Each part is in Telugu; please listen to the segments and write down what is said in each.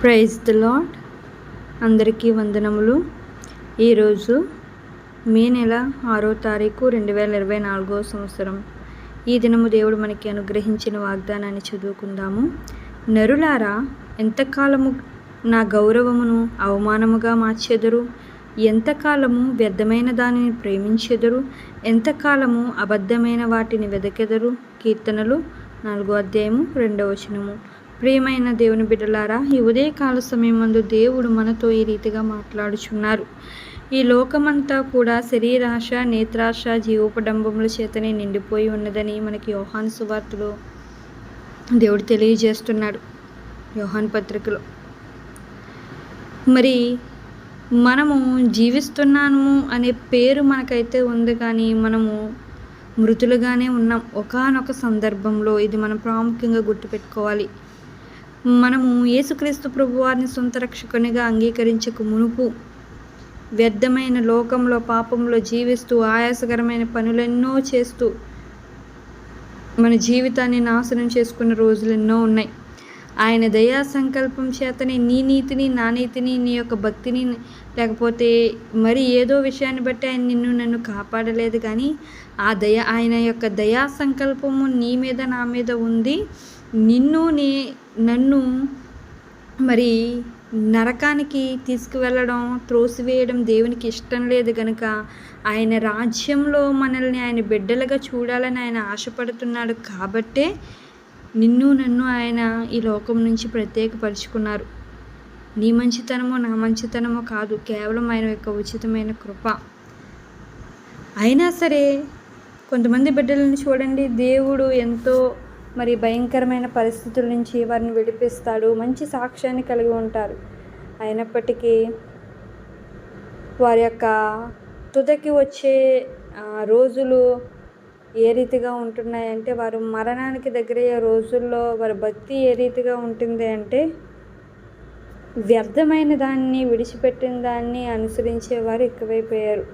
ప్రైజ్ ద లాడ్ అందరికీ వందనములు. ఈరోజు మే నెల ఆరో తారీఖు రెండు వేల ఇరవై నాలుగో సంవత్సరం. ఈ దినము దేవుడు మనకి అనుగ్రహించిన వాగ్దానాన్ని చదువుకుందాము. నరులారా ఎంతకాలము నా గౌరవమును అవమానముగా మార్చెదరు? ఎంతకాలము వ్యర్థమైన దానిని ప్రేమించెదరు? ఎంతకాలము అబద్ధమైన వాటిని వెదకెదరు? కీర్తనలు నాలుగో అధ్యాయము రెండవ వచనము. ప్రియమైన దేవుని బిడ్డలారా ఈ ఉదయకాల సమయం ముందు దేవుడు మనతో ఈ రీతిగా మాట్లాడుచున్నారు. ఈ లోకమంతా కూడా శరీరాశ నేత్రాశ జీవోపడంబముల చేతనే నిండిపోయి ఉన్నదని మనకి యోహాన్ సువార్తలో దేవుడు తెలియజేస్తున్నాడు. యోహాన్ పత్రికలో. మరి మనము జీవిస్తున్నాము అనే పేరు మనకైతే ఉంది కానీ మనము మృతులుగానే ఉన్నాం. ఒకానొక సందర్భంలో ఇది మనం ప్రాముఖ్యంగా గుర్తుపెట్టుకోవాలి. మనము యేసుక్రీస్తు ప్రభువారిని సొంత రక్షకునిగా అంగీకరించక మునుపు వ్యర్థమైన లోకంలో పాపంలో జీవిస్తూ ఆయాసకరమైన పనులెన్నో చేస్తూ మన జీవితాన్ని నాశనం చేసుకున్న రోజులు ఎన్నో ఉన్నాయి. ఆయన దయా సంకల్పం చేతనే నీ నీతిని నా నీతిని నీ యొక్క భక్తిని లేకపోతే మరి ఏదో విషయాన్ని బట్టి ఆయన నిన్ను నన్ను కాపాడలేదు. కానీ ఆ దయ ఆయన యొక్క దయా సంకల్పము నీ మీద నా మీద ఉంది. నిన్ను నీ నన్ను మరి నరకానికి తీసుకువెళ్ళడం త్రోసివేయడం దేవునికి ఇష్టం లేదు కనుక ఆయన రాజ్యంలో మనల్ని ఆయన బిడ్డలుగా చూడాలని ఆయన ఆశపడుతున్నాడు కాబట్టే నిన్ను నన్ను ఆయన ఈ లోకం నుంచి ప్రత్యేకపరుచుకున్నారు. నీ మంచితనమో నా మంచితనమో కాదు కేవలం ఆయన యొక్క ఉచితమైన కృప. అయినా సరే కొంతమంది బిడ్డలను చూడండి దేవుడు ఎంతో మరి భయంకరమైన పరిస్థితుల నుంచి వారిని విడిపిస్తాడు. మంచి సాక్ష్యాన్ని కలిగి ఉంటారు. అయినప్పటికీ వారి యొక్క తుదకి వచ్చే రోజులు ఏ రీతిగా ఉంటున్నాయంటే వారు మరణానికి దగ్గరయ్యే రోజుల్లో వారి భక్తి ఏ రీతిగా ఉంటుంది అంటే వ్యర్థమైన దాన్ని విడిచిపెట్టిన దాన్ని అనుసరించే వారు ఎక్కువైపోయారు.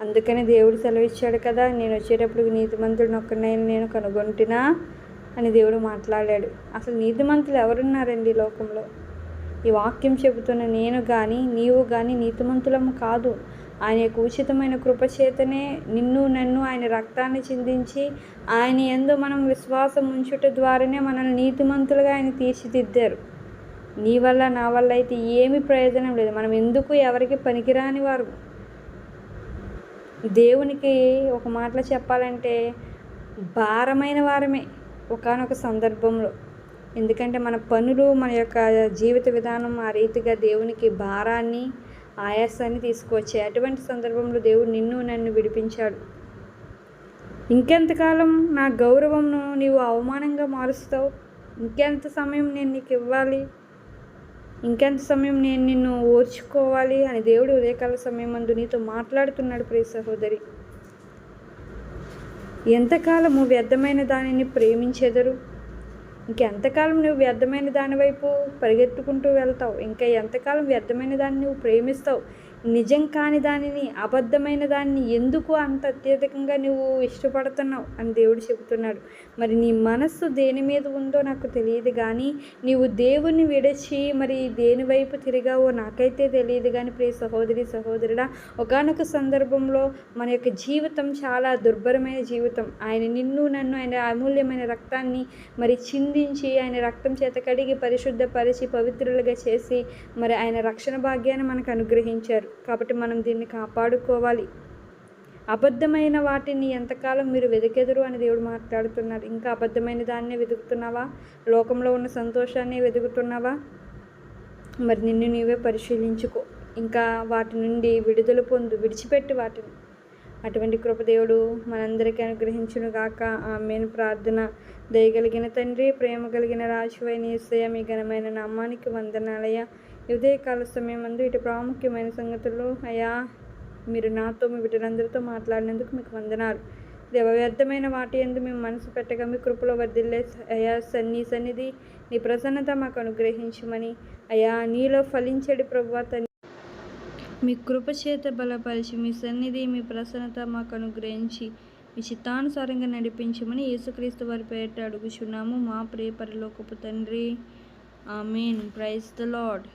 అందుకని దేవుడు సెలవిచ్చాడు కదా నేను వచ్చేటప్పుడు నీతిమంతుడిని ఒక్కనైనా నేను కనుగొంటినా? అని దేవుడు మాట్లాడాడు. అసలు నీతిమంతులు ఎవరున్నారండి లోకంలో? ఈ వాక్యం చెబుతున్న నేను కానీ నీవు కానీ నీతిమంతులము కాదు. ఆయన యొక్క ఉచితమైన కృపచేతనే నిన్ను నన్ను ఆయన రక్తాన్ని చిందించి ఆయన ఎందు మనం విశ్వాసం ఉంచుట ద్వారానే మనల్ని నీతిమంతులుగా ఆయన తీర్చిదిద్దారు. నీ వల్ల నా వల్ల అయితే ఏమి ప్రయోజనం లేదు. మనం ఎందుకు ఎవరికి పనికిరాని వారు దేవునికి ఒక మాటలో చెప్పాలంటే భారమైన వారమే. ఒకనొక సందర్భంలో. ఎందుకంటే మన పనులు మన యొక్క జీవిత విధానం ఆ రీతిగా దేవునికి భారాన్ని ఆయాసాన్ని తీసుకువచ్చాయి. అటువంటి సందర్భంలో దేవుడు నిన్ను నన్ను విడిపించాడు. ఇంకెంతకాలం నా గౌరవంను నీవు అవమానంగా మారుస్తావు? ఇంకెంత సమయం నేను నీకు ఇవ్వాలి? ఇంకెంత సమయం నేను నిన్ను ఓర్చుకోవాలి? అని దేవుడు ఉదయకాల సమయం అందు నీతో మాట్లాడుతున్నాడు ప్రియ సహోదరి. ఎంతకాలము వ్యర్థమైన దానిని ప్రేమించెదరు? ఇంకెంతకాలం నువ్వు వ్యర్థమైన దాని వైపు పరిగెత్తుకుంటూ వెళ్తావు? ఇంకా ఎంతకాలం వ్యర్థమైన దాన్ని నువ్వు ప్రేమిస్తావు? నిజం కాని దానిని అబద్ధమైన దాన్ని ఎందుకు అంత అత్యధికంగా నువ్వు ఇష్టపడుతున్నావు అని దేవుడు చెబుతున్నాడు. మరి నీ మనస్సు దేని మీద ఉందో నాకు తెలియదు కానీ నీవు దేవుని విడిచి మరి దేని వైపు తిరిగావో నాకైతే తెలియదు కానీ ప్రియ సహోదరి సహోదరుడా ఒకనొక సందర్భంలో మన యొక్క జీవితం చాలా దుర్భరమైన జీవితం. ఆయన నిన్ను నన్ను ఆయన అమూల్యమైన రక్తాన్ని మరి చిందించి ఆయన రక్తం చేత కడిగి పరిశుద్ధపరిచి పవిత్రులుగా చేసి మరి ఆయన రక్షణ భాగ్యాన్ని మనకు అనుగ్రహించారు. కాబట్టి మనం దీన్ని కాపాడుకోవాలి. అబద్ధమైన వాటిని ఎంతకాలం మీరు వెతికెదరు అని దేవుడు మాట్లాడుతున్నారు ఇంకా అబద్ధమైన దాన్నే వెతుకుతున్నావా లోకంలో ఉన్న సంతోషాన్ని వెతుకుతున్నావా మరి నిన్ను నీవే పరిశీలించుకో. ఇంకా వాటి నుండి విడుదల పొందు విడిచిపెట్టి వాటిని. అటువంటి కృపదేవుడు మనందరికీ అనుగ్రహించును గాక. ఆమెను. ప్రార్థన దయగలిగిన తండ్రి ప్రేమ కలిగిన రాశివైన ఏసయ మీ ఘనమైన నామానికి వందనాలయ ఉదయకాల సమయం అందు ఇటు ప్రాముఖ్యమైన సంగతులు అయా మీరు నాతో మీ బిడ్డలందరితో మాట్లాడినందుకు మీకు వందనాలు. దేవ వ్యర్థమైన వాటి ఎందు మేము మనసు పెట్టగా మీ కృపలో వర్దిల్లే అయా సన్ని సన్నిధి నీ ప్రసన్నత మాకు అనుగ్రహించమని. అయా నీలో ఫలించడి ప్రభు మీ కృపచేత బలపరిచి మీ సన్నిధి మీ ప్రసన్నత మాకు అనుగ్రహించి మీ చిత్తానుసారంగా నడిపించమని యేసుక్రీస్తు వారి పేరిట అడుగుచున్నాము. మా ప్రియ తండ్రి. I mean praise the lord